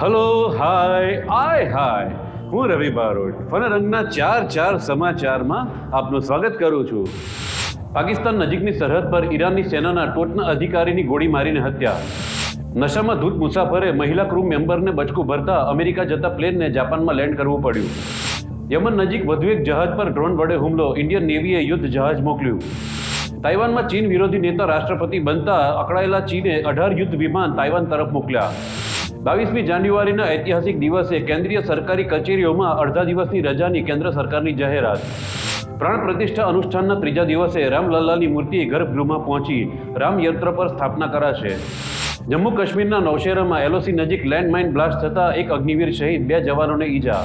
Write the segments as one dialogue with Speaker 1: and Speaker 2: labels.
Speaker 1: Hello hi આય હાય હું રવિ બારોટ, ફનરંગના ચાર ચાર સમાચારમાં આપનું સ્વાગત કરું છું. પાકિસ્તાન નજીકની સરહદ પર ઈરાનની સેનાના ટોચના અધિકારીની ગોળી મારીને હત્યા. નશામાં ધૂત મુસાફરે મહિલા ક્રૂ મેમ્બરને બચકું ભરતા અમેરિકા જતા પ્લેનને જાપાનમાં લેન્ડ કરવું પડ્યું. યમન નજીક વધુ એક જહાજ પર ડ્રોન વડે હુમલો, ઇન્ડિયન નેવીએ યુદ્ધ જહાજ મોકલ્યું. તાઇવાનમાં ચીન વિરોધી નેતા રાષ્ટ્રપતિ બનતા અકળાયેલા ચીને અઢાર યુદ્ધ વિમાન તાઇવાન તરફ મોકલ્યા. બાવીસમી જાન્યુઆરીના ઐતિહાસિક દિવસે કેન્દ્રીય સરકારી કચેરીઓમાં અડધા દિવસની રજાની કેન્દ્ર સરકારની જાહેરાત. પ્રાણ પ્રતિષ્ઠા અનુષ્ઠાનના ત્રીજા દિવસે રામલલ્લાની મૂર્તિ ગર્ભગૃહમાં પહોંચી. રામયંત્ર પર સ્થાપના કરાશે. જમ્મુ કાશ્મીરના નૌશેરામાં એલઓસી નજીક લેન્ડમાઇન બ્લાસ્ટ થતાં એક અગ્નિવીર શહીદ, બે જવાનોને ઈજા.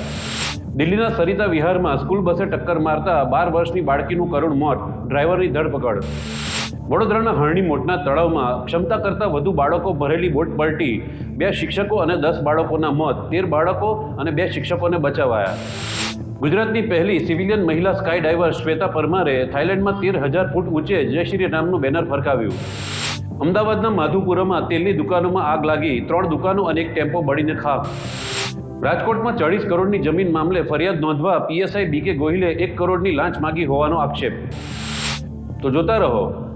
Speaker 1: દિલ્હીના સરિતા વિહારમાં સ્કૂલ બસે ટક્કર મારતા બાર વર્ષની બાળકીનું કરુણ મોત, ડ્રાઈવરની ધરપકડ. વડોદરાના હરણી મોટના તળાવમાં ક્ષમતા કરતાં વધુ બાળકો ભરેલી બોટ પલટી, બે શિક્ષકો અને દસ બાળકોના મોત, તેર બાળકો અને બે શિક્ષકોને બચાવાયા. ગુજરાતની પહેલી સિવિલિયન મહિલા સ્કાય ડાઈવર શ્વેતા પરમારે થાઇલેન્ડમાં તેર હજાર ફૂટ ઊંચે જય રામનું બેનર ફરકાવ્યું. અમદાવાદના માધુપુરમાં તેલની દુકાનોમાં આગ લાગી, ત્રણ દુકાનો અને એક ટેમ્પો બળીને ખાક. રાજકોટમાં ચાળીસ કરોડની જમીન મામલે ફરિયાદ નોંધવા પીએસઆઈ બીકે ગોહિલે એક કરોડની લાંચ માગી હોવાનો આક્ષેપ. તો જોતા રહો.